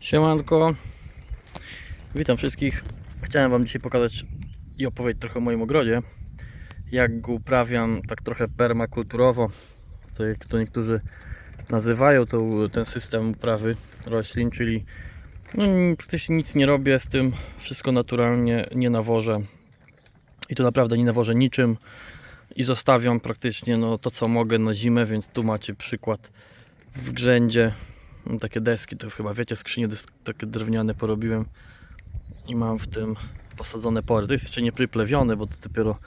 Siemanko, witam wszystkich. Chciałem Wam dzisiaj pokazać i opowiedzieć trochę o moim ogrodzie. Jak go uprawiam tak trochę permakulturowo, to jak to niektórzy nazywają to, ten system uprawy roślin, czyli no, praktycznie nic nie robię z tym, wszystko naturalnie, nie nawożę. I to naprawdę nie nawożę niczym i zostawiam praktycznie no, to co mogę na zimę, więc tu macie przykład w grzędzie takie deski, to chyba wiecie, skrzynie takie drewniane porobiłem i mam w tym posadzone pory. To jest jeszcze nie przyplewione, bo to dopiero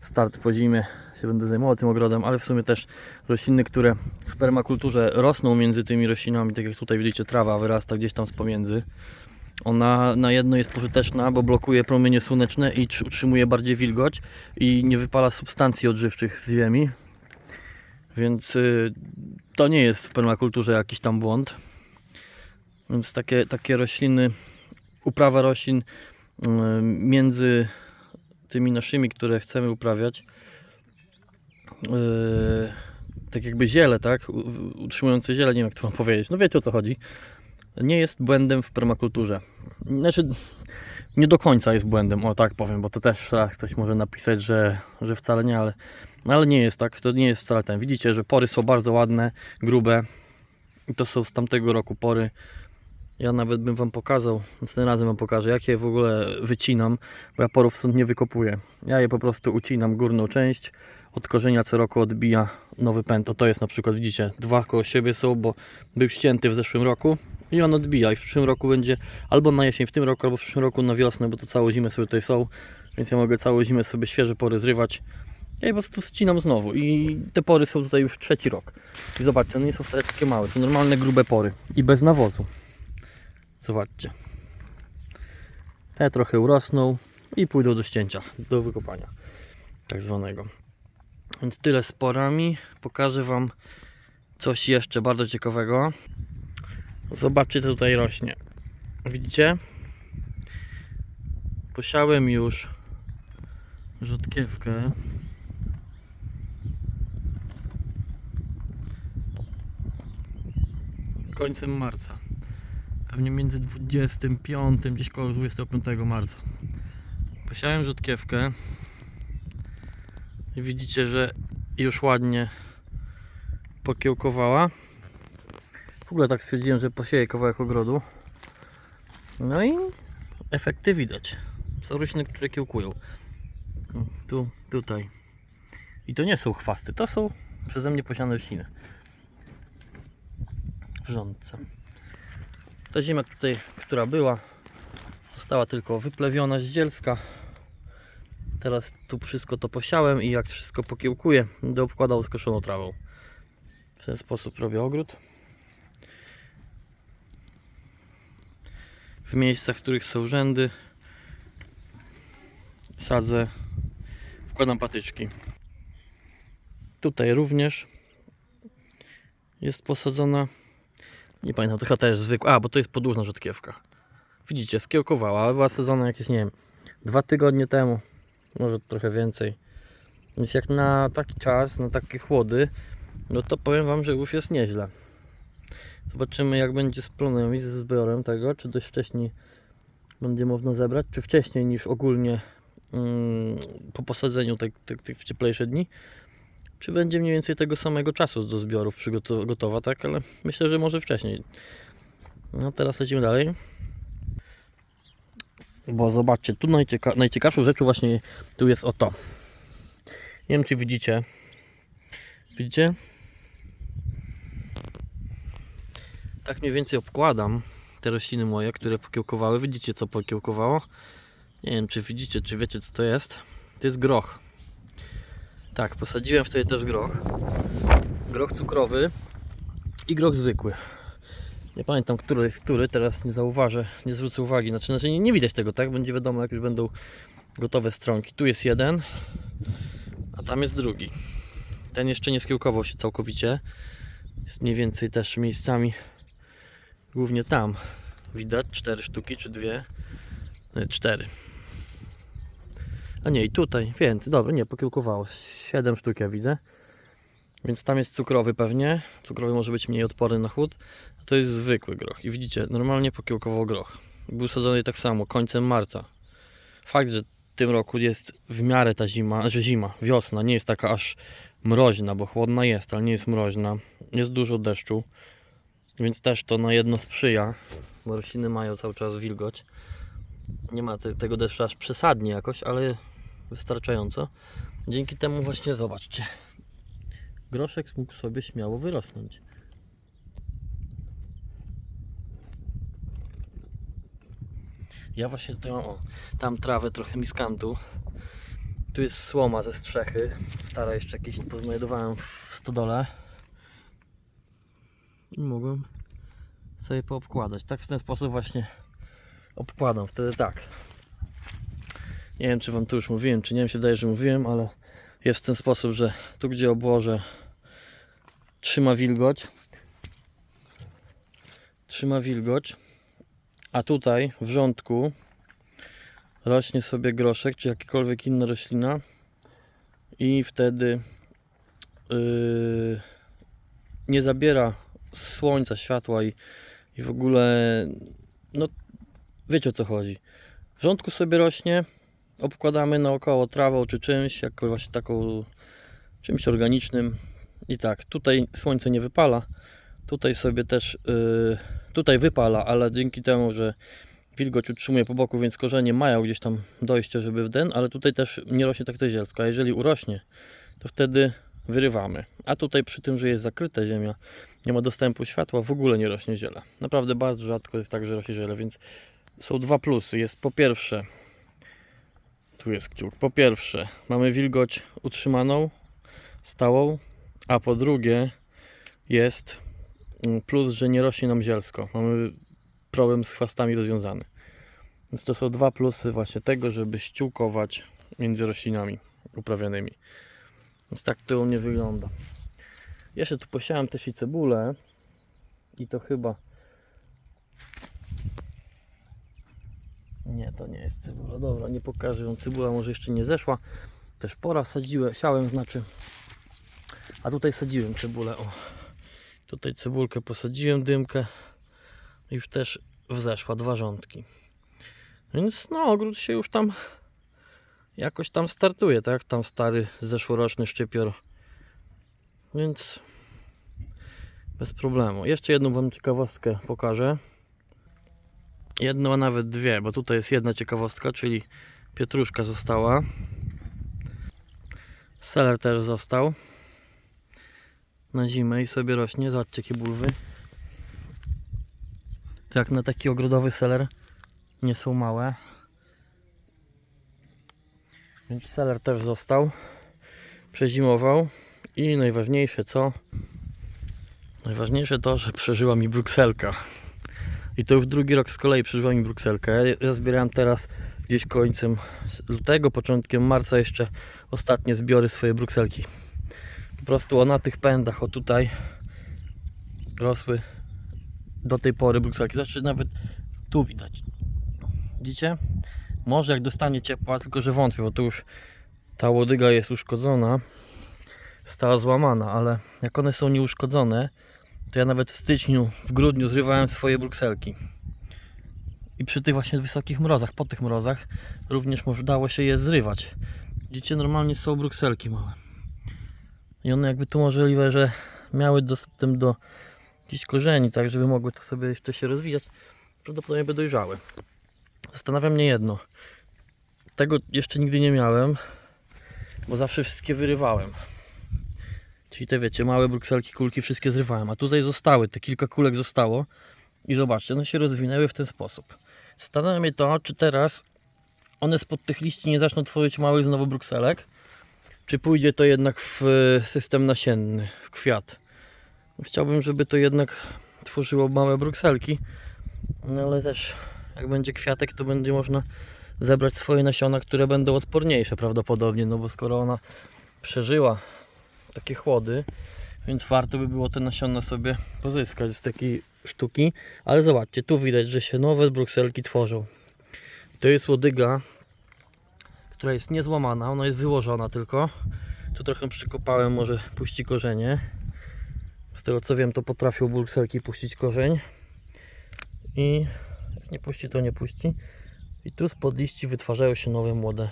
start po zimie się będę zajmował tym ogrodem, ale w sumie też rośliny, które w permakulturze rosną między tymi roślinami, tak jak tutaj widzicie, trawa wyrasta gdzieś tam z pomiędzy. Ona na jedno jest pożyteczna, bo blokuje promienie słoneczne i tr- utrzymuje bardziej wilgoć i nie wypala substancji odżywczych z ziemi. Więc y, to nie jest w permakulturze jakiś tam błąd. Więc takie, takie rośliny, uprawa roślin y, między tymi naszymi, które chcemy uprawiać, y, tak jakby ziele, tak? Utrzymujące ziele, nie wiem jak to mam powiedzieć. No wiecie o co chodzi. Nie jest błędem w permakulturze. Znaczy, nie do końca jest błędem, o tak powiem, bo to też raz ktoś może napisać, że, że wcale nie, ale ale nie jest tak, to nie jest wcale ten. Widzicie, że pory są bardzo ładne, grube. I to są z tamtego roku pory. Ja nawet bym Wam pokazał, następnym razem Wam pokażę, jak je w ogóle wycinam, bo ja porów stąd nie wykopuję. Ja je po prostu ucinam górną część, od korzenia co roku odbija nowy pęd. O to jest na przykład, widzicie, dwa koło siebie są, bo był ścięty w zeszłym roku i on odbija i w przyszłym roku będzie albo na jesień w tym roku, albo w przyszłym roku na wiosnę, bo to całą zimę sobie tutaj są, więc ja mogę całą zimę sobie świeże pory zrywać ja po prostu ścinam znowu i te pory są tutaj już trzeci rok. I zobaczcie, one nie są wcale takie małe, to normalne grube pory i bez nawozu. Zobaczcie. Te trochę urosną i pójdą do ścięcia, do wykopania tak zwanego. Więc tyle z porami. Pokażę Wam coś jeszcze bardzo ciekawego. Zobaczcie co tutaj rośnie. Widzicie? Posiałem już rzodkiewkę. Końcem marca. Pewnie między 25, gdzieś koło 25 marca. Posiałem rzodkiewkę. I widzicie, że już ładnie pokiełkowała. W ogóle tak stwierdziłem, że posieję kawałek ogrodu. No i efekty widać. Są rośliny, które kiełkują. Tu, tutaj. I to nie są chwasty, to są przeze mnie posiane rośliny Ta ziemia tutaj, która była, została tylko wyplewiona z zielska. Teraz tu wszystko to posiałem i jak wszystko pokiełkuję, będę obkładał skoszoną trawą. W ten sposób robię ogród. W miejscach, w których są rzędy, sadzę, wkładam patyczki. Tutaj również jest posadzona nie pamiętam, to chyba też zwykła. A, bo to jest podłużna rzodkiewka. Widzicie, skiełkowała, była sadzona jakieś, nie wiem, dwa tygodnie temu. Może trochę więcej. Więc jak na taki czas, na takie chłody, no to powiem Wam, że już jest nieźle. Zobaczymy jak będzie z plonem i ze zbiorem tego, czy dość wcześniej będzie można zebrać, czy wcześniej niż ogólnie mm, po posadzeniu tych w cieplejsze dni czy będzie mniej więcej tego samego czasu do zbiorów gotowa, tak? Ale myślę, że może wcześniej. No teraz lecimy dalej. Bo zobaczcie, tu najcieka- najciekawszą rzeczą właśnie tu jest o to. Nie wiem czy widzicie. Widzicie? Tak mniej więcej obkładam te rośliny moje, które pokiełkowały. Widzicie co pokiełkowało? Nie wiem czy widzicie, czy wiecie co to jest. To jest groch. Tak, posadziłem wtedy też groch. Groch cukrowy i groch zwykły. Nie pamiętam, który jest który, teraz nie zauważę, nie zwrócę uwagi. Znaczy, znaczy nie, nie widać tego, tak? Będzie wiadomo, jak już będą gotowe stronki. Tu jest jeden, a tam jest drugi. Ten jeszcze nie skiełkował się całkowicie. Jest mniej więcej też miejscami, głównie tam. Widać cztery sztuki, czy dwie? Nie, cztery. A nie, i tutaj więcej. Dobra, nie, pokiełkowało. 7 sztuk ja widzę. Więc tam jest cukrowy pewnie. Cukrowy może być mniej odporny na chłód. A to jest zwykły groch. I widzicie, normalnie pokiełkował groch. Był sadzony tak samo, końcem marca. Fakt, że w tym roku jest w miarę ta zima, znaczy zima, wiosna, nie jest taka aż mroźna, bo chłodna jest, ale nie jest mroźna. Jest dużo deszczu, więc też to na jedno sprzyja, bo rośliny mają cały czas wilgoć. Nie ma te, tego deszczu aż przesadnie jakoś, ale wystarczająco. Dzięki temu właśnie zobaczcie. Groszek mógł sobie śmiało wyrosnąć. Ja właśnie tutaj mam o, tam trawę trochę miskantu. Tu jest słoma ze strzechy. Stara jeszcze jakieś poznajdowałem w stodole. I mogłem sobie poobkładać. Tak w ten sposób właśnie obkładam. Wtedy tak. Nie wiem czy wam tu już mówiłem, czy nie wiem, się wydaje, że mówiłem, ale jest w ten sposób, że tu gdzie obłożę trzyma wilgoć. Trzyma wilgoć. A tutaj w rządku rośnie sobie groszek, czy jakakolwiek inna roślina i wtedy yy, nie zabiera słońca, światła i, i w ogóle no wiecie o co chodzi. W rządku sobie rośnie, obkładamy naokoło trawą czy czymś, jako właśnie taką czymś organicznym i tak, tutaj słońce nie wypala, tutaj sobie też yy, tutaj wypala, ale dzięki temu, że wilgoć utrzymuje po boku, więc korzenie mają gdzieś tam dojście, żeby w den, ale tutaj też nie rośnie tak to zielsko, a jeżeli urośnie, to wtedy wyrywamy. A tutaj przy tym, że jest zakryta ziemia, nie ma dostępu światła, w ogóle nie rośnie ziele. Naprawdę bardzo rzadko jest tak, że rośnie ziele, więc są dwa plusy. Jest po pierwsze, tu jest kciuk, po pierwsze mamy wilgoć utrzymaną, stałą, a po drugie jest mm, plus, że nie rośnie nam zielsko. Mamy problem z chwastami rozwiązany. Więc to są dwa plusy właśnie tego, żeby ściółkować między roślinami uprawianymi. Więc tak to u mnie wygląda. Jeszcze tu posiałem też i cebulę. I to chyba... Nie, to nie jest cebula. Dobra, nie pokażę ją. Cebula może jeszcze nie zeszła. Też pora sadziłem, siałem znaczy. A tutaj sadziłem cebulę. O. Tutaj cebulkę posadziłem, dymkę. Już też wzeszła, dwa rządki. Więc no, ogród się już tam jakoś tam startuje, tak? Tam stary zeszłoroczny szczypior. Więc bez problemu. Jeszcze jedną Wam ciekawostkę pokażę. Jedną, a nawet dwie, bo tutaj jest jedna ciekawostka, czyli pietruszka została. Seler też został na zimę i sobie rośnie. Zobaczcie jakie bulwy. Jak na taki ogrodowy seler nie są małe. Więc seler też został. Przezimował. I najważniejsze co? Najważniejsze to, że przeżyła mi brukselka. I to już drugi rok z kolei przeżyła mi brukselkę. Ja zbierałem teraz gdzieś końcem lutego, początkiem marca jeszcze ostatnie zbiory swoje brukselki. Po prostu o na tych pędach, o tutaj rosły do tej pory brukselki. Znaczy nawet tu widać. Widzicie? Może jak dostanie ciepła, tylko że wątpię, bo tu już ta łodyga jest uszkodzona. Została złamana, ale jak one są nieuszkodzone, to ja nawet w styczniu, w grudniu zrywałem swoje brukselki. I przy tych właśnie wysokich mrozach, po tych mrozach, również może dało się je zrywać. Widzicie, normalnie są brukselki małe. I one jakby tu możliwe, że miały dostęp do jakichś korzeni, tak żeby mogły to sobie jeszcze się rozwijać. Prawdopodobnie by dojrzały. Zastanawia mnie jedno. Tego jeszcze nigdy nie miałem, bo zawsze wszystkie wyrywałem. Czyli te wiecie, małe brukselki, kulki wszystkie zrywałem, a tutaj zostały, te kilka kulek zostało i zobaczcie, one się rozwinęły w ten sposób. Zastanawia mnie to, czy teraz one spod tych liści nie zaczną tworzyć małych znowu brukselek, czy pójdzie to jednak w e, system nasienny, w kwiat. Chciałbym, żeby to jednak tworzyło małe brukselki, no ale też jak będzie kwiatek, to będzie można zebrać swoje nasiona, które będą odporniejsze prawdopodobnie, no bo skoro ona przeżyła takie chłody, więc warto by było te nasiona sobie pozyskać z takiej sztuki. Ale zobaczcie, tu widać, że się nowe brukselki tworzą. To jest łodyga, która jest niezłamana, ona jest wyłożona tylko. Tu trochę przykopałem, może puści korzenie. Z tego co wiem, to potrafią brukselki puścić korzeń. I jak nie puści, to nie puści. I tu spod liści wytwarzają się nowe młode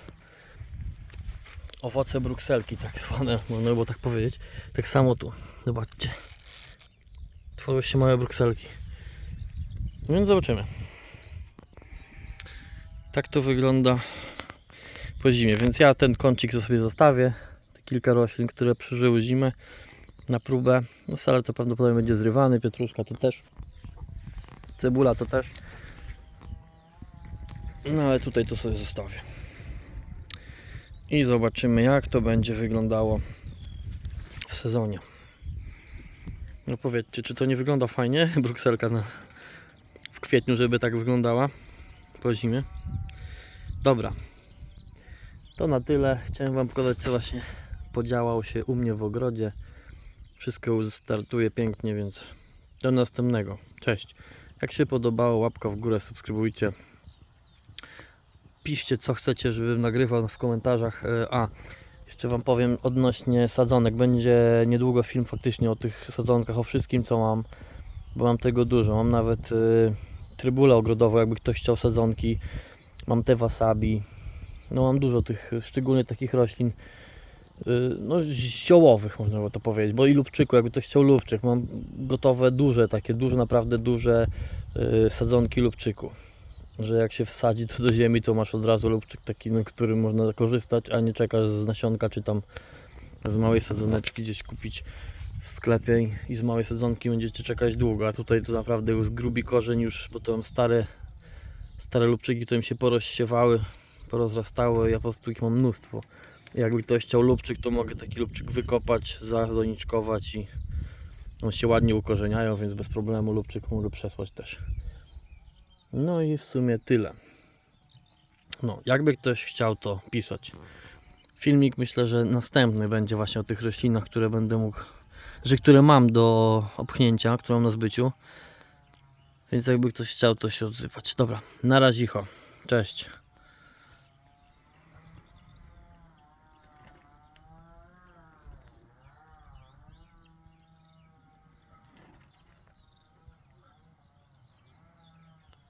owoce brukselki, tak zwane, można było tak powiedzieć. Tak samo tu, zobaczcie. Tworzą się małe brukselki. Więc zobaczymy. Tak to wygląda po zimie, więc ja ten kącik sobie zostawię. Te kilka roślin, które przeżyły zimę na próbę. No salę to prawdopodobnie będzie zrywany, pietruszka to też. Cebula to też. No ale tutaj to sobie zostawię. I zobaczymy jak to będzie wyglądało w sezonie. No powiedzcie, czy to nie wygląda fajnie? Brukselka na, w kwietniu, żeby tak wyglądała po zimie. Dobra. To na tyle. Chciałem Wam pokazać, co właśnie podziałało się u mnie w ogrodzie. Wszystko startuje pięknie, więc do następnego. Cześć. Jak się podobało, łapka w górę, subskrybujcie. Piszcie, co chcecie, żebym nagrywał w komentarzach. E, A, jeszcze Wam powiem odnośnie sadzonek. Będzie niedługo film faktycznie o tych sadzonkach, o wszystkim, co mam, bo mam tego dużo. Mam nawet y, trybulę ogrodową, jakby ktoś chciał sadzonki. Mam te wasabi. No mam dużo tych, szczególnie takich roślin y, no ziołowych można by to powiedzieć, bo i lubczyku, jakby ktoś chciał lubczyk, mam gotowe duże, takie duże, naprawdę duże sadzonki lubczyku, że jak się wsadzi to do ziemi, to masz od razu lubczyk taki, na którym można korzystać, a nie czekasz z nasionka, czy tam z małej sadzoneczki gdzieś kupić w sklepie i- z małej sadzonki będziecie czekać długo, a tutaj to naprawdę już grubi korzeń już, bo to stare stare lubczyki, które mi się porozsiewały, porozrastały, ja po prostu ich mam mnóstwo. Jakby ktoś chciał lubczyk, to mogę taki lubczyk wykopać, zadoniczkować i on się ładnie ukorzeniają, więc bez problemu lubczyk mogę przesłać też. No i w sumie tyle. No, jakby ktoś chciał to pisać. Filmik myślę, że następny będzie właśnie o tych roślinach, które będę mógł, że które mam do opchnięcia, które mam na zbyciu. Więc jakby ktoś chciał, to się odzywać. Dobra, na razie. Cześć.